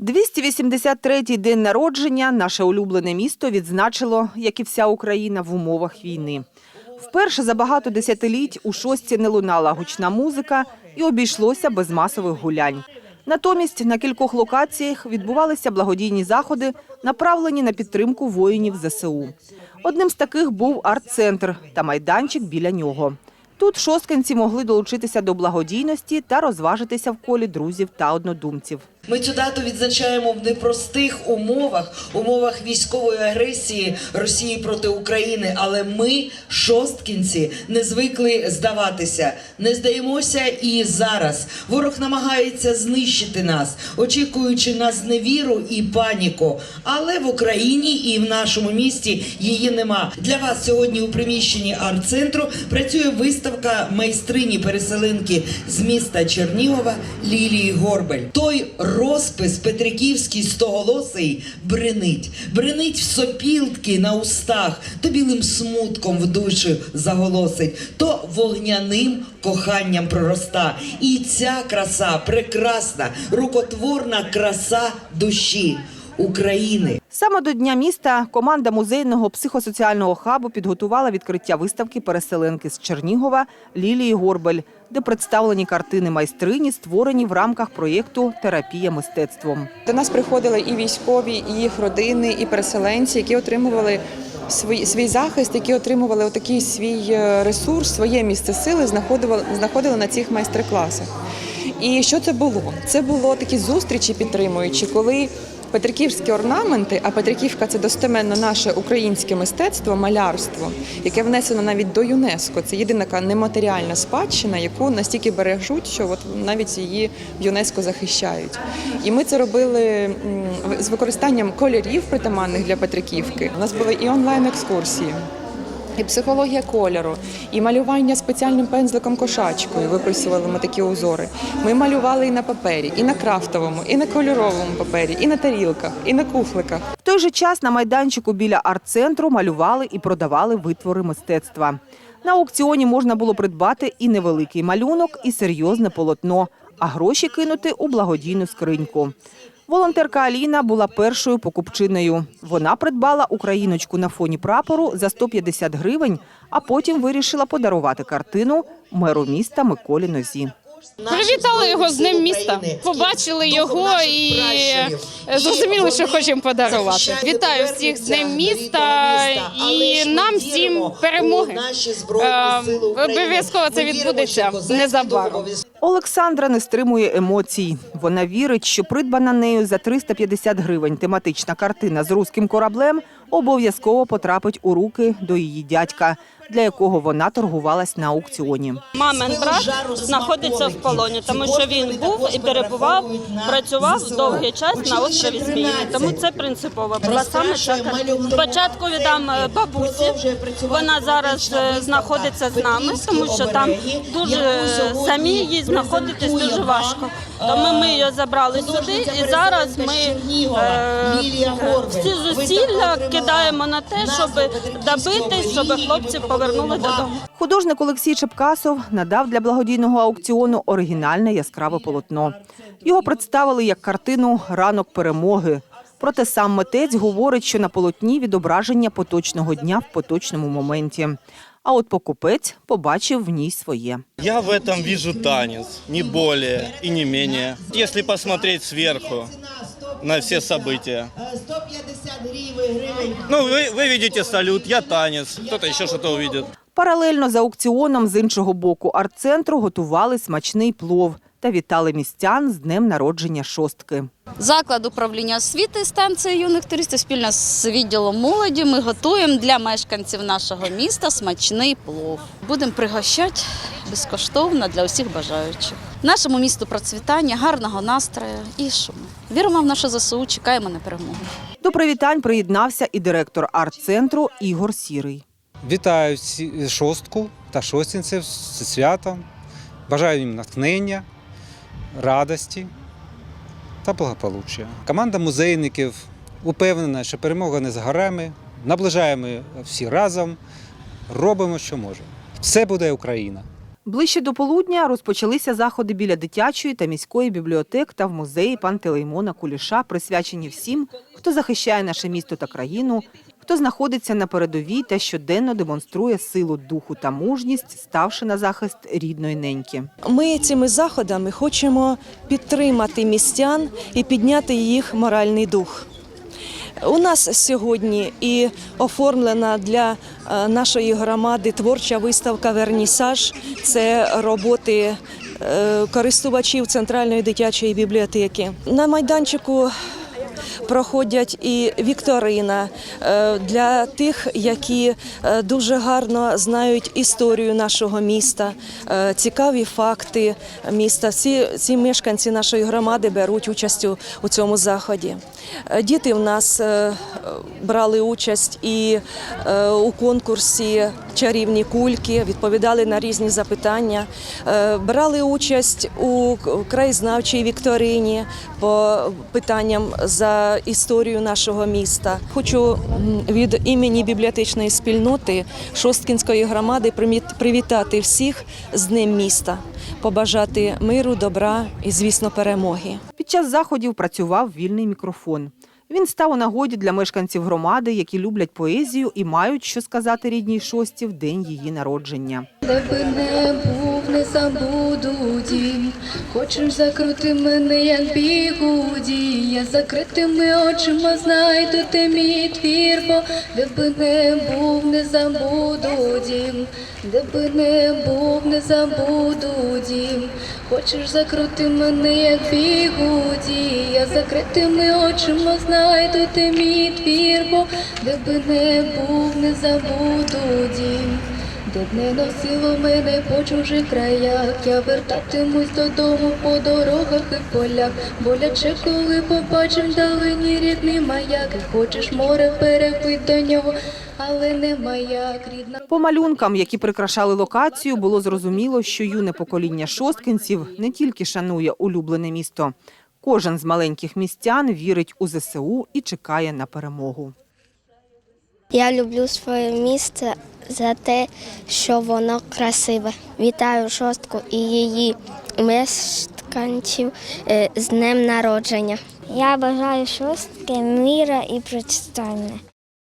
283-й день народження наше улюблене місто відзначило, як і вся Україна, в умовах війни. Вперше за багато десятиліть у шості не лунала гучна музика і обійшлося без масових гулянь. Натомість на кількох локаціях відбувалися благодійні заходи, направлені на підтримку воїнів ЗСУ. Одним з таких був арт-центр та майданчик біля нього. Тут шосткинці могли долучитися до благодійності та розважитися в колі друзів та однодумців. Ми цю дату відзначаємо в непростих умовах, умовах військової агресії Росії проти України. Але ми, шосткінці, не звикли здаватися. Не здаємося і зараз. Ворог намагається знищити нас, очікуючи на зневіру і паніку. Але в Україні і в нашому місті її нема. Для вас сьогодні у приміщенні арт-центру працює виставка майстрині переселенки з міста Чернігова Лілії Горбель. Той розпис Петриківський стоголосий бренить, бренить в сопілки на устах, то білим смутком в душі заголосить, то вогняним коханням пророста. І ця краса прекрасна, рукотворна краса душі України. Саме до Дня міста команда музейного психосоціального хабу підготувала відкриття виставки переселенки з Чернігова Лілії Горбель, де представлені картини майстрині, створені в рамках проєкту Терапія мистецтвом. До нас приходили і військові, і їх родини, і переселенці, які отримували свій, свій захист, які отримували отакий свій е, ресурс, своє місце сили, знаходили, знаходили на цих майстер-класах. І що це було? Це було такі зустрічі підтримуючі, коли Петриківські орнаменти, а Петриківка це достеменно наше українське мистецтво, малярство, яке внесено навіть до ЮНЕСКО. Це єдина нематеріальна спадщина, яку настільки бережуть, що от навіть її в ЮНЕСКО захищають. І ми це робили з використанням кольорів, притаманних для Петриківки. У нас були і онлайн-екскурсії. І психологія кольору, і малювання спеціальним пензликом кошачкою. Виписували ми такі узори. Ми малювали і на папері, і на крафтовому, і на кольоровому папері, і на тарілках, і на кухликах. В той же час на майданчику біля арт-центру малювали і продавали витвори мистецтва. На аукціоні можна було придбати і невеликий малюнок, і серйозне полотно, а гроші кинути у благодійну скриньку. Волонтерка Аліна була першою покупчиною. Вона придбала україночку на фоні прапору за 150 гривень, а потім вирішила подарувати картину меру міста Миколі Нозі. Привітали його з Днем міста, побачили його і зрозуміли, що хочемо подарувати. Вітаю всіх з Днем міста і нам всім перемоги. Е, Обов'язково це відбудеться незабаром. Олександра не стримує емоцій. Вона вірить, що придбана нею за 350 гривень тематична картина з руським кораблем обов'язково потрапить у руки до її дядька, для якого вона торгувалась на аукціоні. Мамин брат знаходиться в полоні, тому що він був і перебував, працював довгий час на острові Зміїни. Тому це принципово була саме ця картина. Спочатку віддам е, бабусі. Вона зараз е, знаходиться з нами, тому що там дуже самі їй знаходитись дуже важко. Тому ми її забрали сюди, і зараз ми е, всі зусилля кидаємо на те, щоб добитись, щоб хлопці повернули додому. Художник Олексій Чепкасов надав для благодійного аукціону оригінальне яскраве полотно. Його представили як картину Ранок перемоги. Проте сам митець говорить, що на полотні відображення поточного дня в поточному моменті. А от покупець побачив в ній своє. Я в этом вижу танец, не более и не менее. Если посмотреть сверху на все события. 150 гривень. Ну, вы, вы видите салют, я танец, кто-то еще что-то увидит. Паралельно з аукціоном з іншого боку арт-центру готували смачний плов та вітали містян з днем народження шостки. Заклад управління освіти станції юних туристів спільно з відділом молоді ми готуємо для мешканців нашого міста смачний плов. Будемо пригощати безкоштовно для усіх бажаючих. Нашому місту процвітання, гарного настрою і шуму. Віримо в нашу ЗСУ, чекаємо на перемогу. До привітань приєднався і директор арт-центру Ігор Сірий. Вітаю всі- шостку та шостинців з святом. Бажаю їм натхнення, радості та благополуччя. Команда музейників упевнена, що перемога не за горами. Наближаємо всі разом, робимо, що можемо. Все буде Україна. Ближче до полудня розпочалися заходи біля дитячої та міської бібліотек та в музеї Пантелеймона Куліша, присвячені всім, хто захищає наше місто та країну, хто знаходиться на передовій та щоденно демонструє силу духу та мужність, ставши на захист рідної неньки. Ми цими заходами хочемо підтримати містян і підняти їх моральний дух. У нас сьогодні і оформлена для е, нашої громади творча виставка Вернісаж. Це роботи е, користувачів центральної дитячої бібліотеки. На майданчику проходять і вікторина е, для тих, які е, дуже гарно знають історію нашого міста, е, цікаві факти міста. Всі ці мешканці нашої громади беруть участь у- цьому заході. Діти в нас брали участь і у конкурсі чарівні кульки, відповідали на різні запитання, брали участь у краєзнавчій вікторині по питанням за історію нашого міста. Хочу від імені бібліотечної спільноти Шосткінської громади привітати всіх з Днем міста, побажати миру, добра і, звісно, перемоги. Під час заходів працював вільний мікрофон. Він став у нагоді для мешканців громади, які люблять поезію і мають що сказати рідній шості в день її народження. Де би не був, не забуду дім. Хочеш закрути мене, як бігуді. Я закритими очима знайду ти мій твір, бо де би не був, не забуду дім. Де би не був, не забуду дім. Хочеш закрути мене, як бігуді. Я закритими очима знайду ти мій твір, бо де би не був, не забуду дім. Де б не носило мене по чужих краях, я вертатимусь додому по дорогах і полях. Боляче, коли побачим вдалині рідний маяк. І хочеш море перепить до нього, але не маяк рідна. По малюнкам, які прикрашали локацію, було зрозуміло, що юне покоління шосткинців не тільки шанує улюблене місто. Кожен з маленьких містян вірить у ЗСУ і чекає на перемогу. Я люблю своє місце за те, що воно красиве. Вітаю шостку і її мешканців е, з днем народження. Я бажаю шостки міра і процвітання.